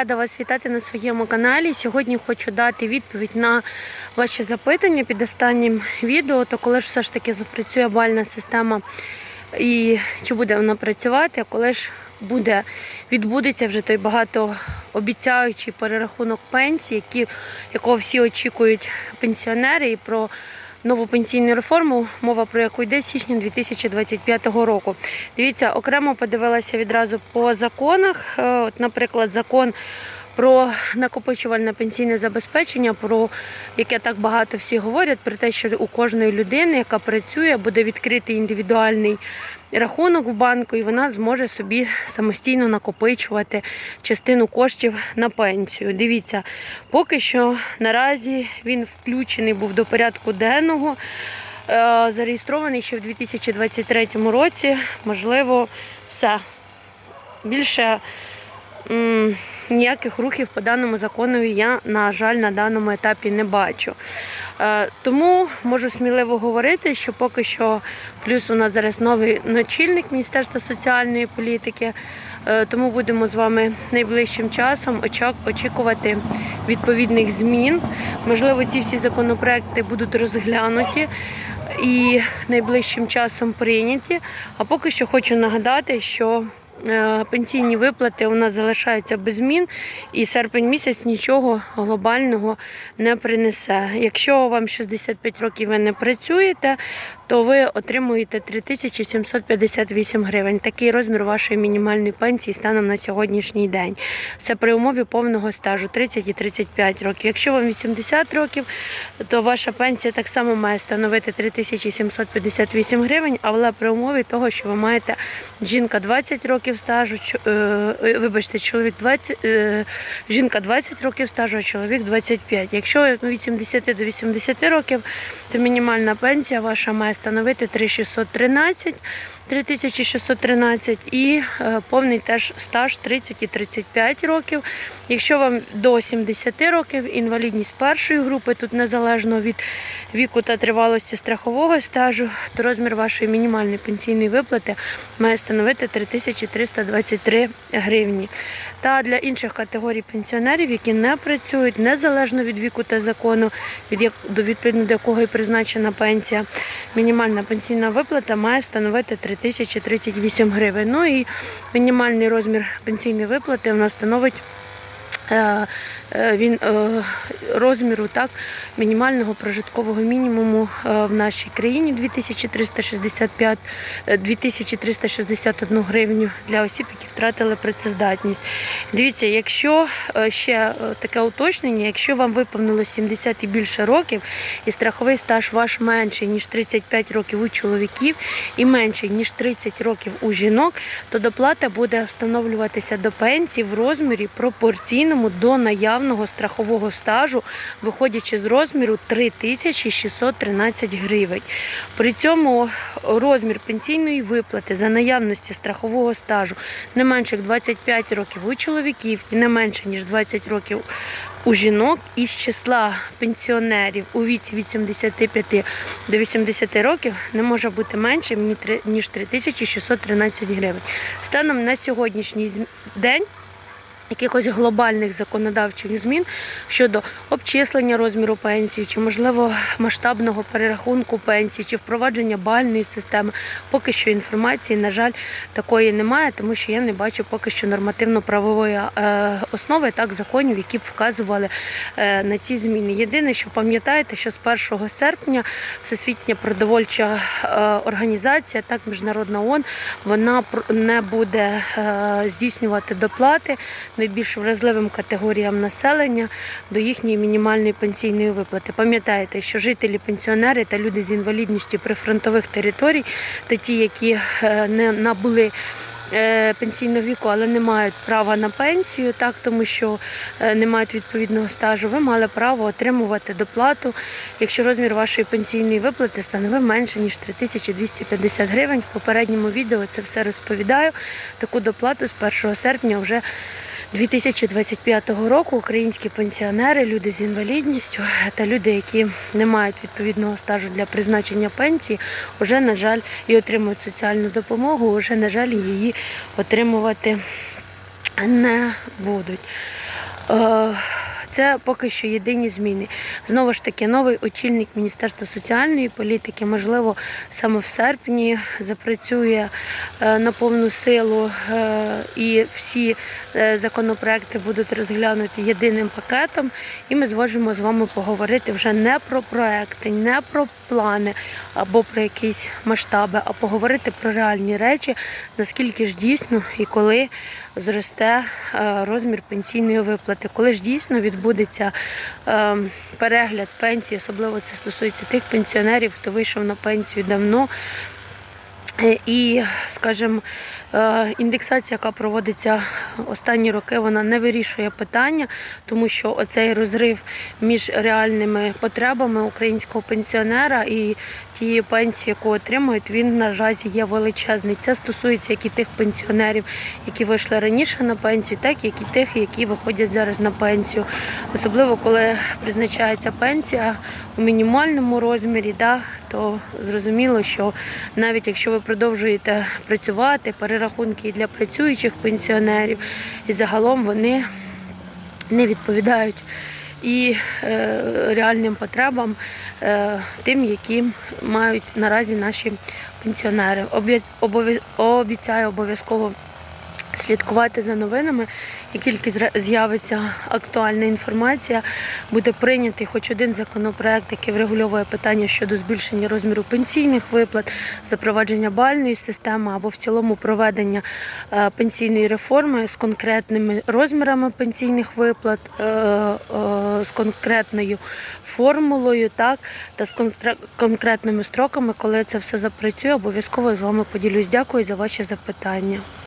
Рада вас вітати на своєму каналі. Сьогодні хочу дати відповідь на ваші запитання під останнім відео, то коли ж все ж таки запрацює бальна система і чи буде вона працювати, а коли ж буде відбудеться вже той багатообіцяючий перерахунок пенсій, які, якого всі очікують пенсіонери, і про нову пенсійну реформу, мова про яку йде з січня 2025 року. Дивіться, окремо подивилася відразу по законах. Е, От, наприклад, закон. Про накопичувальне пенсійне забезпечення, про яке так багато всі говорять, про те, що у кожної людини, яка працює, буде відкритий індивідуальний рахунок в банку, і вона зможе собі самостійно накопичувати частину коштів на пенсію. Дивіться, поки що наразі він включений був до порядку денного. е, Зареєстрований ще в 2023 році. Можливо, все. Більше ніяких рухів по даному закону я, на жаль, на даному етапі не бачу. Е, Тому можу сміливо говорити, що поки що плюс у нас зараз новий начальник Міністерства соціальної політики. Е, Тому будемо з вами найближчим часом очікувати відповідних змін. Можливо, ці всі законопроекти будуть розглянуті і найближчим часом прийняті. А поки що хочу нагадати, що пенсійні виплати у нас залишаються без змін, і серпень місяць нічого глобального не принесе. Якщо вам 65 років ви не працюєте, то ви отримуєте 3758 гривень. Такий розмір вашої мінімальної пенсії станом на сьогоднішній день. Це при умові повного стажу 30 і 35 років. Якщо вам 80 років, то ваша пенсія так само має становити 3758 гривень, але при умові того, що ви маєте жінка 20 років стажу, е, е, вибачте, чоловік 20, е, жінка 20 років стажу, а чоловік 25. Якщо від 70 до 80 років, то мінімальна пенсія ваша має становити 3613, 3613 і е, повний теж стаж 30 і 35 років. Якщо вам до 70 років, інвалідність першої групи, тут незалежно від віку та тривалості страхового стажу, то розмір вашої мінімальної пенсійної виплати має становити 3323 гривні. Та для інших категорій пенсіонерів, які не працюють незалежно від віку та закону, від як відповідно до якого і призначена пенсія, мінімальна пенсійна виплата має становити 3038 гривень. Ну і мінімальний розмір пенсійної виплати у нас становить. Е, е, Він е, розміру так мінімального прожиткового мінімуму в нашій країні 2365, е, 2361 гривню для осіб, які втратили працездатність. Дивіться, якщо ще таке уточнення, якщо вам виповнилось 70 і більше років, і страховий стаж ваш менший ніж 35 років у чоловіків і менший ніж 30 років у жінок, то доплата буде встановлюватися до пенсії в розмірі пропорційному до наявного страхового стажу, виходячи з розміру 3613 гривень. При цьому розмір пенсійної виплати за наявності страхового стажу не менше як 25 років у чоловіків і не менше ніж 20 років у жінок із числа пенсіонерів у віці від 75 до 80 років не може бути три- ніж 3613 гривень. Станом на сьогоднішній день якихось глобальних законодавчих змін щодо обчислення розміру пенсії, чи можливо масштабного перерахунку пенсії, чи впровадження бальної системи. Поки що інформації, на жаль, такої немає, тому що я не бачу поки що нормативно-правової е, основи, так законів, які б вказували е, на ці зміни. Єдине, що пам'ятаєте, що з 1 серпня Всесвітня продовольча е, організація, так міжнародна ООН, вона не буде здійснювати доплати найбільш вразливим категоріям населення до їхньої мінімальної пенсійної виплати. Пам'ятаєте, що жителі, пенсіонери та люди з інвалідністю прифронтових територій, та ті, які е, не набули е, пенсійного віку, але не мають права на пенсію, так тому що е, не мають відповідного стажу, ви мали право отримувати доплату, якщо розмір вашої пенсійної виплати становив менше ніж 3250 гривень. В попередньому відео це все розповідаю. Таку доплату з 1 серпня вже 2025 року українські пенсіонери, люди з інвалідністю та люди, які не мають відповідного стажу для призначення пенсії, вже, на жаль, і отримують соціальну допомогу, вже, на жаль, її отримувати не будуть. Це поки що єдині зміни. Знову ж таки, новий очільник Міністерства соціальної політики, можливо, саме в серпні запрацює е, на повну силу, е, і всі е, законопроекти будуть розглянуті єдиним пакетом, і ми зможемо з вами поговорити вже не про проекти, не про плани або про якісь масштаби, а поговорити про реальні речі, наскільки ж дійсно і коли зросте розмір пенсійної виплати, коли ж дійсно відбудеться е, перегляд пенсії, особливо це стосується тих пенсіонерів, хто вийшов на пенсію давно. Е, І, скажімо, е, індексація, яка проводиться останні роки, вона не вирішує питання, тому що оцей розрив між реальними потребами українського пенсіонера і тієї пенсії, яку отримують, він наразі є величезний. Це стосується як і тих пенсіонерів, які вийшли раніше на пенсію, так і тих, які виходять зараз на пенсію. Особливо коли призначається пенсія у мінімальному розмірі, да, то зрозуміло, що навіть якщо ви продовжуєте працювати, перерахунки і для працюючих пенсіонерів, і загалом вони не відповідають і е, реальним потребам е, тим, які мають наразі наші пенсіонери. Обіцяю обов'язково слідкувати за новинами. Як тільки з'явиться актуальна інформація, буде прийнятий хоч один законопроект, який врегульовує питання щодо збільшення розміру пенсійних виплат, запровадження бальної системи або в цілому проведення е, пенсійної реформи з конкретними розмірами пенсійних виплат, е, е, з конкретною формулою, так та з конкретними строками, коли це все запрацює, обов'язково з вами поділюсь. Дякую за ваші запитання.